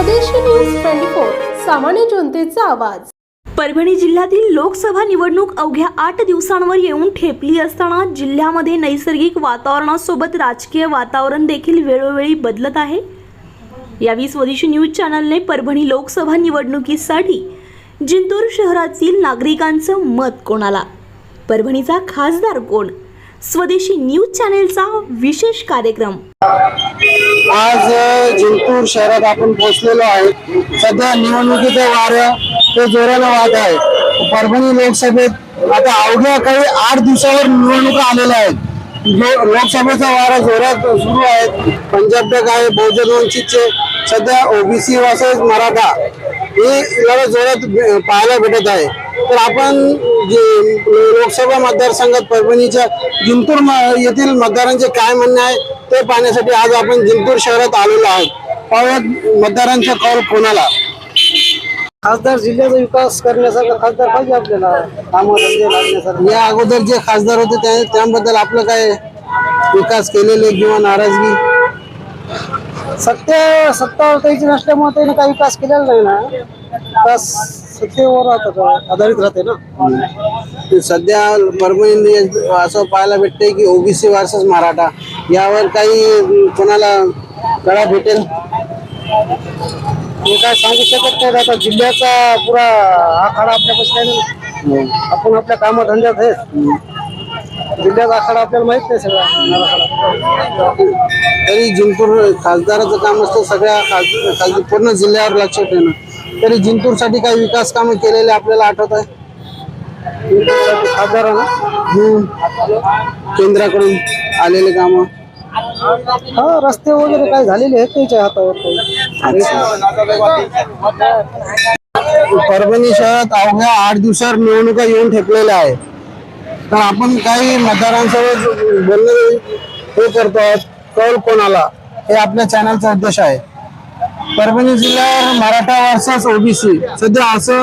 स्वदेशी news twenty four सामान्य जनतेचा आवाज. परभणी जिल्ह्यातील लोकसभा निवडणूक अवघ्या आठ दिवसांवर येऊन ठेपली असताना जिल्ह्यामध्ये नैसर्गिक वातावरणासोबत राजकीय वातावरण देखील वेळोवेळी बदलत आहे. यावेळी स्वदेशी न्यूज चॅनलने परभणी लोकसभा निवडणुकीसाठी जिंतूर शहरातील नागरिकांचं मत कोणाला? परभणीचा खासदार कोण? स्वदेशी न्यूज चॅनेलचा विशेष कार्यक्रम. आज जिंतूर शहरात आपण पोहोचलेलो आहे. सध्या निवडणुकीचं वारं ते जोरानं वाहत आहे. परभणी लोकसभेत आता अवघ्या काही आठ दिवसावर निवडणुका आलेल्या आहेत. लोकसभेचा वारा जोरात सुरू आहे. पंजाब टक आहे बहुजन वंचितचे सध्या ओबीसी वासेस मराठा हे लढत जोरात पाहायला भेटत आहे. तर आपण जे लोकसभा मतदारसंघात परभणीच्या जिंतूर म- येथील मतदारांचे काय म्हणणे आहे ते पाहण्यासाठी आज आपण जिंतूर शहरात आलेलो आहोत. पाहूयात मतदारांचा कौल कोणाला? खासदार जिल्ह्याचा विकास करण्यासारखा खासदार पाहिजे आपल्याला. लागण्यासारखे. या अगोदर जे खासदार होते त्या त्याबद्दल आपलं काय विकास केलेले किंवा नाराजगी? सत्य सत्ता त्याची नसल्यामुळे त्याने काही विकास केलेला नाही ना. विकास सत्तेवर राहतं आधारित राहते ना? सध्या परभणी असं पाहायला भेटते की ओबीसी वर्सेस मराठा. यावर काही कोणाला कळा भेटेल? हे काय सांगू शकत नाही आता जिल्ह्याचा पुरा आखाडा आपल्यापाशी आहे ना आपण आपल्या कामधंद्यात आहे जिल्ह्याचा आखाडा आपल्याला माहीत नाही सगळा. तरी जिंतूर खासदाराचं काम असतं सगळ्या खास- खास- पूर्ण जिल्ह्यावर लक्ष ठेवणं. तरी जिंतूरसाठी काही विकास कामं केलेले आपल्याला आठवत आहे? खासदारानं केंद्राकडून आलेले कामं? हा रस्ते वगैरे काय झालेले आहेत त्याच्या हातावर परभणी शहरात अवघ्या आठ दिवसावर निवडणुका येऊन ठेपलेल्या आहे तर आपण काही मतदारांसोबत बोलणं हे करतो आहोत. कौल कोणाला? हे आपल्या चॅनलचा उद्देश आहे. परभणी जिल्ह्यावर मराठा वर्सेस ओबीसी सध्या असं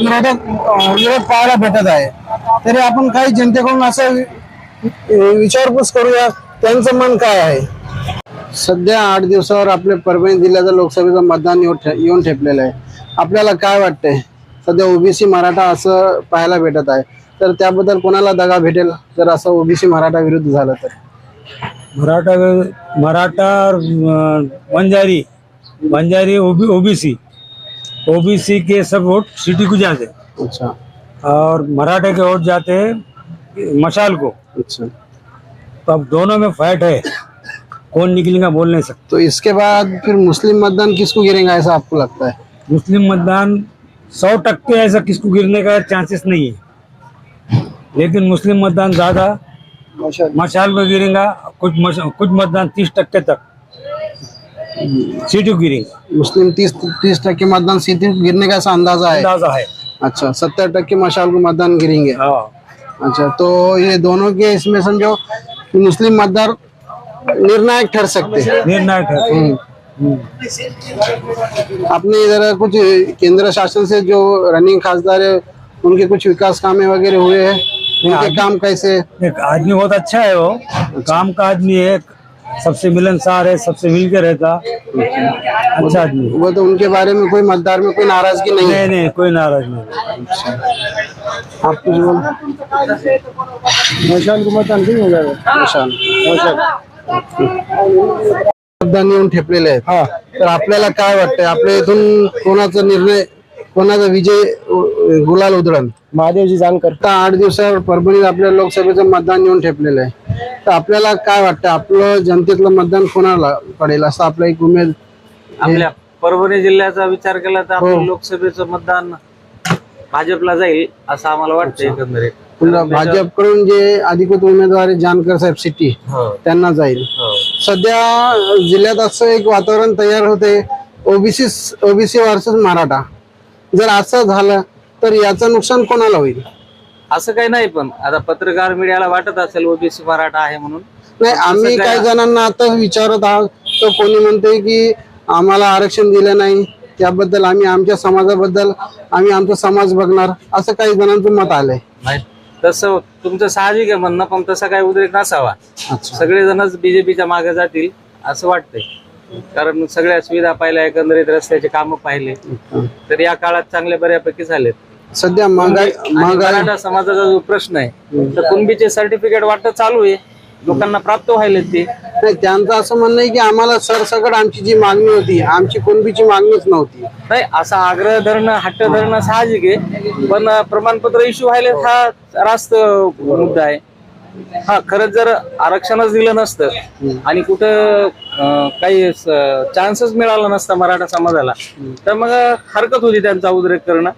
विरोधक विरोध पाहायला भेटत आहे. तरी आपण काही जनतेकडून असं विचारपूस करूया त्यांचं मन काय आहे? सध्या आठ दिवसावर आपले परभणी जिल्ह्याचं लोकसभेचं मतदान येऊन ठे- येऊन ठेपलेलं आहे. आपल्याला काय वाटतंय? सध्या ओबीसी मराठा असं पाहायला भेटत आहे. तर त्याबद्दल कोणाला दगा भेटेल? जर असं ओबीसी मराठा विरुद्ध झालं तर. मराठा मराठा अ, बंजारी ओबीसी। ओबीसी के सब वोट सिटी को जाते अच्छा। और मराठा के वोट जाते हैं मशाल को। अच्छा। तो अब दोनों में फाइट है। कौन निकलेगा बोल नहीं सकते। तो इसके बाद फिर मुस्लिम मतदान किसको गिरेगा ऐसा आपको लगता है? मुस्लिम मतदान सौ टक्के ऐसा किसको गिरने का चांसेस नहीं है। लेकिन मुस्लिम मतदान ज़्यादा मशाल। को गिरेगा। कुछ कुछ मतदान तीस टक्के तक। सीटों गिरेगा मुस्लिम तीस तीस टक्के मतदान सीधे गिरने का ऐसा अंदाजा है अंदाजा है अच्छा सत्तर टक्के मशाल को मतदान गिरेंगे हाँ. अच्छा तो ये दोनों के इसमें समझो मुस्लिम मतदार निर्णायक ठहर सकते हैं. निर्णायक हम्म। आपने इधर कुछ केंद्र शासन से जो रनिंग खासदार है उनके कुछ विकास कामें वगैरह हुए हैं? उनके काम कैसे एक आदमी बहुत अच्छा है वो. काम का आदमी है सबसे मिलनसार है सबसे मिल के रहता। अच्छा आदमी है। वो तो उनके बारे में कोई मतदार में कोई नाराजगी नहीं है? नहीं नहीं कोई नाराज नहीं। आप कुछ बोलो। मशाल को मतदान नहीं हो जाएगा मशाल मतदान येऊन ठेपलेले आहेत. तर आपल्याला काय वाटतंय? आपल्या इथून कोणाचा निर्णय कोणाचा विजय गुलाल उधळण महादेवजी जानकर. आता आठ दिवसावर परभणीत आपल्या लोकसभेचं मतदान येऊन ठेपलेलं आहे. तर आपल्याला काय वाटतं? आपलं जनतेतलं मतदान कोणाला पडेल? असं आपलं एक उमेद आपल्या परभणी जिल्ह्याचा विचार केला तर हो. आपण लोकसभेचं मतदान भाजपला जाईल असं आम्हाला वाटतं एकंदरीत. पुन्हा भाजपकडून जे अधिकृत उमेदवार आहे, जानकर साहेब सिटी हो, त्यांना जाईल. हो. सध्या जिल्ह्यात असं एक वातावरण तयार होते ओबीसी ओबीसी वर्सेस मराठा. जर असं झालं तर याचं नुकसान कोणाला होईल? असं काही नाही पण आता पत्रकार मीडियाला वाटत असेल ओबीसी मराठा आहे म्हणून. नाही आम्ही काही जणांना आता विचारत आहोत तर कोणी म्हणते की आम्हाला आरक्षण दिलं नाही त्याबद्दल आम्ही आमच्या समाजाबद्दल आम्ही आमचा समाज बघणार असं काही जणांचं मत आलंय. नाही तसं तुमचं साहजिक आहे म्हणणं पण तसा काही उद्रेक नसावा. अच्छा. सगळेजणच बीजेपीच्या मागे जातील असं वाटतंय. कारण सगळ्या सुविधा पाहिल्या एकंदरीत रस्त्याचे कामं पाहिले. तर या काळात चांगल्या बऱ्यापैकी झालेत. सध्या महागाई आणि महागाई मराठा समाजाचा जो प्रश्न आहे तर कुणबीचे सर्टिफिकेट वाटत चालू आहे लोकांना प्राप्त व्हायलेत ते. नाही त्यांचं असं म्हणणं आहे की आम्हाला सरसकट आमची जी मागणी होती आमची कुणबीची मागणीच नव्हती. नाही असा आग्रह धरणं हट्ट धरणं साहजिक आहे पण प्रमाणपत्र इश्यू व्हायला हा रास्त मुद्दा आहे. हा खरंच जर आरक्षणच दिलं नसतं आणि कुठं अं, काही चान्सच मिळाला नसता मराठा समाजाला तर मग हरकत होती त्यांचा उद्रेक करणं.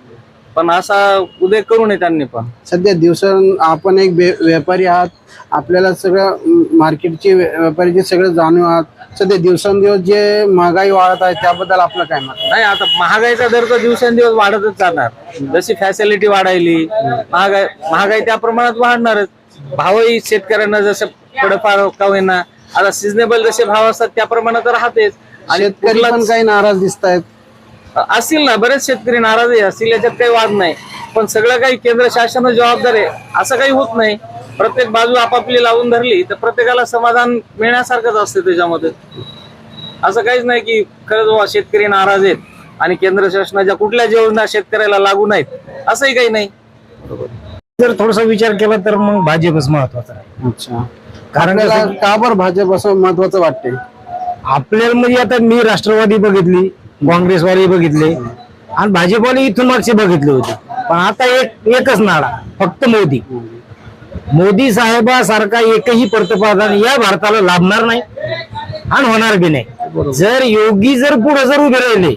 पण असा उद्रेक करू नये त्यांनी पण. सध्या दिवस आपण एक व्यापारी आहात. आपल्याला सगळं मार्केटचे व्या- व्यापारीचे सगळं जाणीव आहात. सध्या दिवसेंदिवस जे महागाई वाढत आहे त्याबद्दल आपलं काय मत? नाही आता महागाईचा दर तर दिवसेंदिवस वाढतच जाणार. जशी फॅसिलिटी वाढायली महागाई महागाई त्या प्रमाणात वाढणारच. भावही शेतकऱ्यांना जसं थोडंफार का होईना. आता सिजनेबल जसे भाव असतात त्या प्रमाणात राहतेच. आणि शेतकरी पण कुठलाच- काही नाराज दिसत आहेत असतील ना बरेच शेतकरी नाराजही असतील याच्यात काही वाद नाही. पण सगळं काही केंद्र शासन जबाबदार आहे असं काही होत नाही. प्रत्येक बाजू आपापली लावून धरली तर प्रत्येकाला समाधान मिळण्यासारखंच असते त्याच्यामध्ये. असं काहीच नाही की खरंच बाबा शेतकरी नाराज आहेत आणि केंद्र शासनाच्या कुठल्याच योजना शेतकऱ्याला लागू नाहीत. असंही काही नाही. जर थोडासा विचार केला तर मग भाजपच महत्त्वाचा आहे. अच्छा. कारण कसं का बरं भाजप असं महत्वाचं वाटते आपल्याला म्हणजे आता मी राष्ट्रवादी बघितली. काँग्रेसवाली बघितले. आणि भाजपवाले इथून मागचे बघितले होते. पण आता एक एकच नाडा फक्त मोदी. मोदी साहेबासारखा एकही पंतप्रधान या भारताला लाभणार नाही आणि होणार बी नाही. जर योगी जर पुढे जर उभे राहिले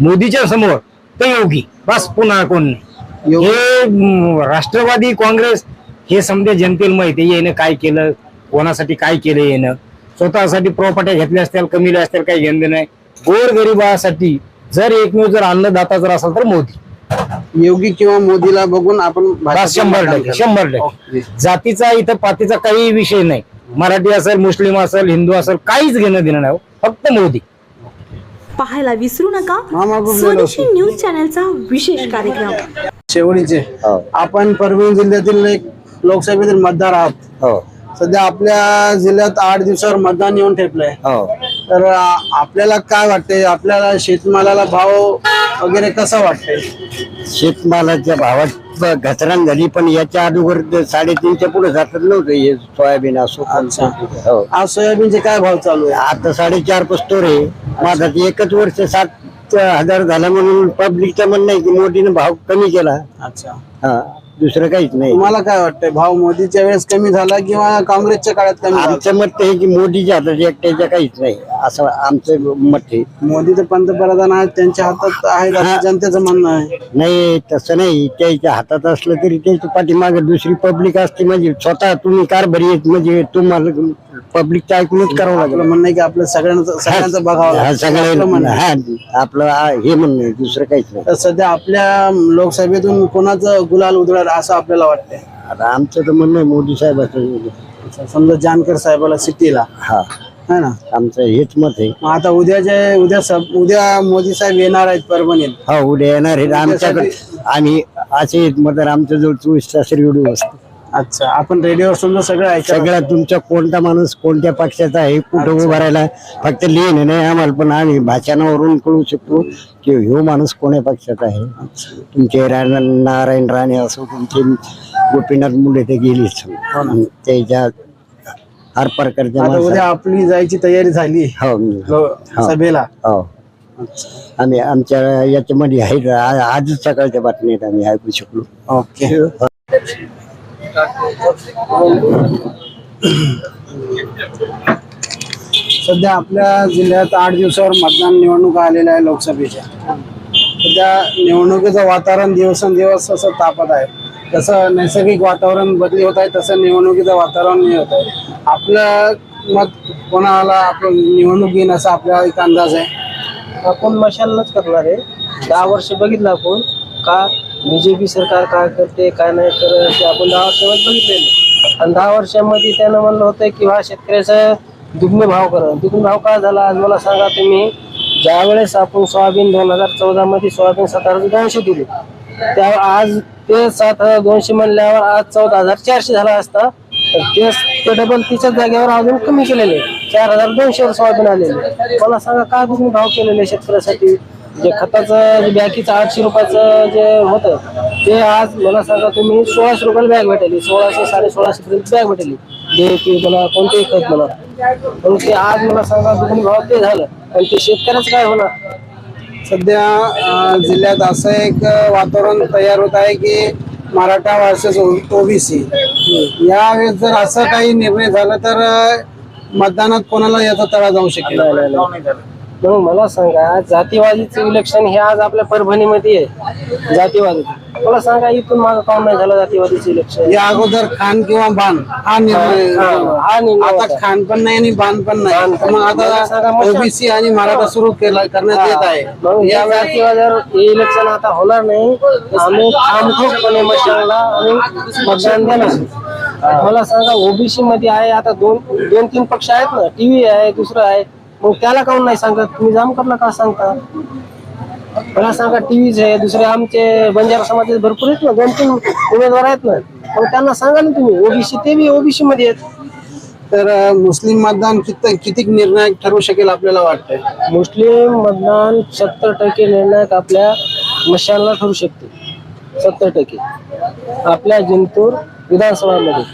मोदीच्या समोर तर योगी. बस पुन्हा कोण. नाही हे राष्ट्रवादी काँग्रेस हे समजा जनतेला माहिती आहे येणं काय केलं कोणासाठी काय केलं येणं स्वतःसाठी प्रॉपर्ट्या घेतल्या असतील कमी असतील काही घेणं नाही. गोर गरिबासाठी जर एकमेव जर अन्नदाता जर असेल तर मोदी. योगी किंवा मोदीला बघून आपण शंभर टक्के. शंभर टक्के. जातीचा इथं पातीचा काही विषय नाही. मराठी असेल मुस्लिम असेल हिंदू असेल काहीच घेणं देणं नाही हो. फक्त मोदी. पाहायला विसरू नका. मामा स्वदेशी न्यूज चॅनलचा विशेष कार्यक्रम. शेवटीचे आपण परभणी जिल्ह्यातील एक लोकसभेतील मतदार आहात. हो. सध्या आपल्या जिल्ह्यात आठ दिवसावर मतदान येऊन ठेपलंय. हो. तर आपल्याला काय वाटतंय? आपल्याला शेतमालाला भाव वगैरे कसा वाटतंय? शेतमालाच्या भावात घसरण झाली पण याच्या अगोदर साडेतीनच्या पुढे जातच नव्हतं हे सोयाबीन असो. हो. आज सोयाबीनचे काय भाव चालू आहे? आता साडेचार पस्तोर आहे. माझा एकच वर्ष सात हजार झाला म्हणून पब्लिकचं म्हणणं आहे की मोदीने भाव कमी केला. अच्छा. हा. दुसरं काहीच नाही. तुम्हाला काय वाटतंय? भाव मोदीच्या वेळेस कमी झाला किंवा काँग्रेसच्या काळात कमी झाला? आमचं मत आहे की मोदीच्या हातात एकट्याच्या काहीच नाही. असं आमचं मत आहे. मोदी तर पंतप्रधान आहेत त्यांच्या हातात आहेत असं जनतेचं म्हणणं आहे. नाही तसं नाही. त्याच्या हातात असलं तरी त्याच्या पाठीमागे दुसरी पब्लिक असते म्हणजे स्वतः तुम्ही कारभारी आहेत म्हणजे तुम्हाला पब्लिकचं ऐकूनच करावं लागेल. म्हणणं आहे की आपलं सगळ्यांचं सगळ्यांचं बघावं हा लागतं. आपलं म्हणणं आहे. हा आपलं हा, हे म्हणणं आहे, दुसरं काहीच नाही. तर सध्या आपल्या लोकसभेतून कोणाचं गुलाल उधळल असं आपल्याला वाटतंय? आता आमचं तर म्हणणं आहे मोदी साहेबाचं अच्छा, समजा जानकर साहेबाला सिटीला. हा. है ना? आमचं हेच मत आहे. मग आता उद्याचे उद्या सब- उद्या मोदी साहेब येणार आहेत परभणीत. हा उद्या येणार आहे आमच्याकडे आम्ही असे तर आमच्या जवळ चोवीस तास रेडिओ असतो. अच्छा आपण रेडिओवर समजा सगळं ऐकत सगळा तुमचा कोणता माणूस कोणत्या पक्षाचा आहे कुठं उभा राहिला फक्त लिहिणं नाही आम्हाला पण आम्ही भाषणावरून कळू शकतो की ह्यो माणूस कोण्या पक्षाचा आहे. तुमचे रा- नारायण राणे असो तुमचे गोपीनाथ मुंडे ते गेलीच त्याच्या हर प्रकारच्या आता माणसं- उद्या आपली जायची तयारी झाली. हो. लो- सभेला. हो. आम्ही आमच्या याच्यामध्ये आहे आजच सकाळच्या बातम्यात आम्ही ऐकू शकलो. ओके. सध्या आपल्या जिल्ह्यात आठ दिवसावर मतदान निवडणुका आलेल्या आहे लोकसभेच्या. सध्या निवडणुकीचं वातावरण दिवसेंदिवस असं तापत आहे. जसं नैसर्गिक वातावरण बदली होत आहे तसं निवडणुकीचं वातावरण हे होत आहे. आपलं मत कोणाला आपलं निवडणूक येईन असा आपला एक अंदाज आहे. आपण मशालच करणार आहे. दहा वर्ष बघितलं आपण. का बीजेपी सरकार काय करते काय नाही करत ते आपण दहा वर्ष बघितलेलं आणि दहा वर्षामध्ये त्यानं म्हणलं होतं की हा शेतकऱ्याचा दुग्न भाव करा. दुग्न भाव काय झाला? आज मला सांगा तुम्ही. ज्यावेळेस आपण सोयाबीन दोन हजार चौदा मध्ये सोयाबीन सात हजार दोनशे दिले त्या आज ते सात हजार दोनशे म्हणल्यावर आज चौदा हजार चारशे झाला असता. तर तेच ते डबल तिच्याच जागेवर अजून कमी केलेले. चार हजार दोनशे सोयाबीन आलेले. मला सांगा काय तुम्ही भाव केलेले शेतकऱ्यासाठी? जे खताचं जे बॅकीचं आठशे रुपयाचं जे होतं ते आज मला सांगा तुम्ही सोळाशे रुपयाला बॅग भेटेली. सोळाशे साडे सोळाशे पर्यंत बॅग भेटेली. डीएपी म्हणा कोणतेही खत म्हणा. पण ते आज मला सांगा दुकानी भाव ते झालं. पण ते शेतकऱ्याचं काय होणार? सध्या जिल्ह्यात असं एक वातावरण तयार होत आहे की मराठा वर्सेस ओबीसी. यावेळेस जर असं काही निर्णय झाला तर मतदानात कोणाला याचा तडा जाऊ शकेल? म्हणून मला सांगा जातीवादीचं इलेक्शन हे आज आपल्या परभणीमध्ये आहे. जातीवादी मला सांगा इथून मागं काऊन नाही झालं जातीवादीचं इलेक्शन या अगोदर खान किंवा बाण हा निर्णय हा, हा निर्णय आता होता. खान पण नाही आणि बाण पण नाही. पण मग. मला सांगा, आता मग- ओबीसी आणि मराठा सुरू केला करण्यात येत आहे. मग या जातीवादावर हे इलेक्शन आता होणार नाही. आम्ही ठामठोकपणे मशाला आणि मतदान देणार. मला सांगा ओबीसी मध्ये आहे आता दोन दोन तीन पक्ष आहेत ना. टीव्ही आहे दुसरं आहे. मग त्याला काऊन नाही सांगत? तुम्ही जामकरला का सांगता? मला सांगा टीव्हीच आहे दुसरे आमचे बंजारा समाजाचे भरपूर आहेत ना दोन तीन उमेदवार आहेत ना. मग त्यांना सांगा ना तुम्ही ओबीसी ते बी ओबीसी मध्ये आहेत. तर मुस्लिम मतदान किती किती निर्णायक ठरू शकेल आपल्याला वाटतंय? मुस्लिम मतदान सत्तर टक्के निर्णायक आपल्या मशालला ठरू शकते. सत्तर टक्के. आपल्या जिंतूर विधानसभामध्ये.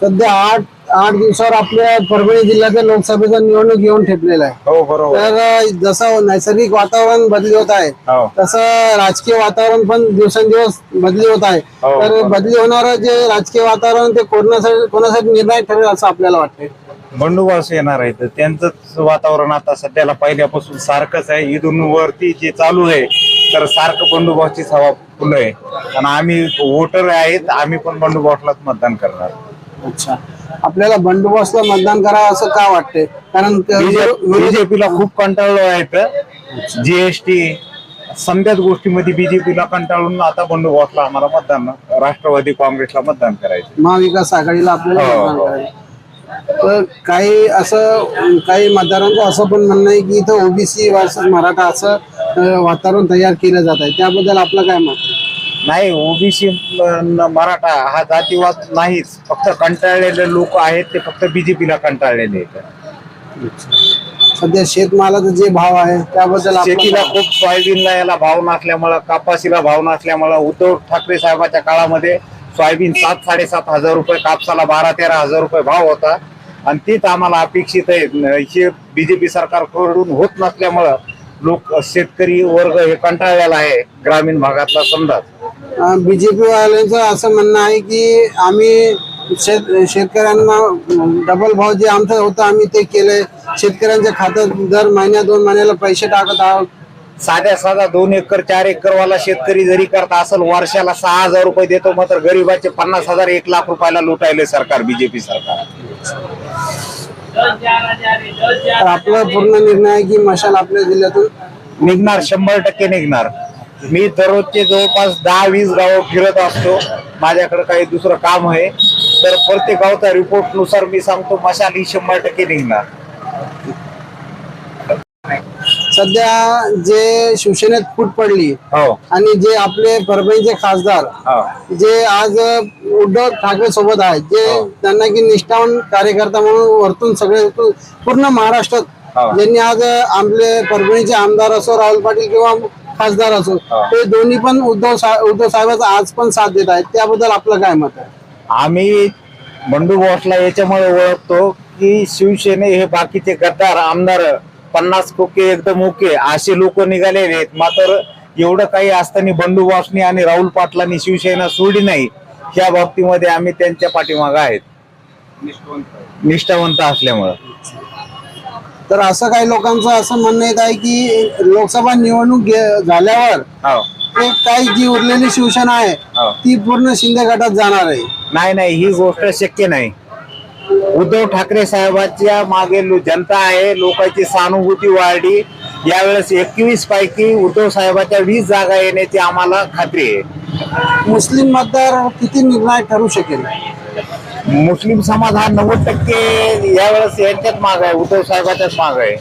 सध्या आठ आठ दिवसावर आपल्या परभणी जिल्ह्याच्या लोकसभेचा निवडणूक येऊन ठेपलेला आहे. हो बरोबर. तर जसं नैसर्गिक वातावरण बदली होत आहे हो. तसं राजकीय वातावरण पण दिवसेंदिवस बदली होत आहे. हो, तर. बदली होणारं जे राजकीय वातावरण ते कोणासाठी कोणासाठी निर्णायक ठरेल असं आपल्याला वाटतंय? बंडोबस्त येणार आहे तर त्यांचंच वातावरण आता सध्याला पहिल्यापासून सारखंच आहे. इथून वरती जे चालू आहे तर सारखं बंडोबस्तीच हवा फुलं आहे. आणि आम्ही वोटर आहेत आम्ही पण बंडोबस्तलाच मतदान करणार. अच्छा. आपल्याला बंदोबस्तला मतदान करा असं का वाटतंय? कारण बीजेपीला खूप कंटाळलो आहेत जीएसटी समध्याच गोष्टीमध्ये बीजेपीला कंटाळून आता बंडोबस्तला आम्हाला मतदान राष्ट्रवादी काँग्रेसला मतदान करायचं. महाविकास आघाडीला आपल्याला हो, मतदान हो. करायचं. तर काही असं काही मतदारांचं असं पण म्हणणं आहे की इथं ओबीसी वर्सेस मराठा असं वातावरण तयार केलं जात आहे. त्याबद्दल आपलं काय मत आहे? नाही ओबीसी मराठा हा जातीवाद नाहीच. फक्त कंटाळलेले लोक आहेत ते फक्त बीजेपीला कंटाळलेले आहेत. सध्या शेतमालाचा जे भाव आहे त्याबद्दल शेतीला? खूप सोयाबीनला याला भाव नसल्यामुळं कापासीला भाव नसल्यामुळं उद्धव ठाकरे साहेबाच्या काळामध्ये सोयाबीन सात साडेसात हजार रुपये कापसाला बारा तेरा हजार रुपये भाव होता. आणि तीच आम्हाला अपेक्षित आहे. हे बीजेपी सरकारकडून होत नसल्यामुळं लोक शेतकरी वर्ग हे कंटाळलेला आहे ग्रामीण भागातला समजा. बीजेपी वाल्यांचं असं म्हणणं आहे की आम्ही शेत शेतकऱ्यांना डबल भाव जे आमचं होतं आम्ही ते केलंय. शेतकऱ्यांच्या खात्यात दर महिन्या दोन महिन्याला पैसे टाकत आहोत. साध्या साधा दोन एकर चार एकर वाला शेतकरी जरी करता असेल वर्षाला सहा हजार रुपये देतो मात्र गरीबाचे पन्नास हजार एक लाख रुपयाला लुटायले सरकार बीजेपी सरकार. आपला पूर्ण निर्णय आहे की मशाल आपल्या जिल्ह्यातून निघणार शंभर टक्के निघणार. मी दररोजचे जवळपास दहा वीस गाव फिरत असतो. माझ्याकडे काही दुसरं काम आहे. तर प्रत्येक गावचा रिपोर्टनुसार मी सांगतो मशाल ही शंभर टक्के निघणार. सध्या जे शिवसेनेत फूट पडली हो. आणि जे आपले परभणीचे खासदार हो. जे आज उद्धव ठाकरे सोबत आहेत जे हो. त्यांना की निष्ठावून कार्यकर्ता म्हणून वरतून सगळे पूर्ण महाराष्ट्रात हो. ज्यांनी आज आपले परभणीचे आमदार असो राहुल पाटील किंवा खासदार असो. हो. ते दोन्ही पण उद्धव उद्धव साहेबांचा आज पण साथ देत आहेत. त्याबद्दल आपलं काय मत आहे? आम्ही बंडू बॉसला याच्यामुळे ओळखतो की शिवसेने हे बाकीचे गद्दार आमदार पन्नास कोके एकदम ओके असे लोक निघालेले आहेत. मात्र एवढं काही असताना बंडू बॉसनी आणि राहुल पाटलांनी शिवसेना सोडली नाही या बाबतीमध्ये आम्ही त्यांच्या पाठीमागं आहेत. निष्ठावंत असल्यामुळं. तर असं काही लोकांचं असं म्हणणं येत आहे की लोकसभा निवडणूक झाल्यावर हो. ते काही जी उरलेली शिवसेना आहे हो. ती पूर्ण शिंदे गटात जाणार आहे. नाही नाही ही गोष्ट शक्य नाही. उद्धव ठाकरे साहेबांच्या मागे लो- जनता आहे लोकांची सहानुभूती वाढली. यावेळेस एकवीस पैकी उद्धव साहेबाच्या वीस जागा येण्याची आम्हाला खात्री आहे. मुस्लिम मतदार किती निर्णायक ठरू शकेल? मुस्लिम समाज हा नव्वद टक्के यावेळेस यांच्याच माग आहे उद्धव साहेबांच्याच माग आहे.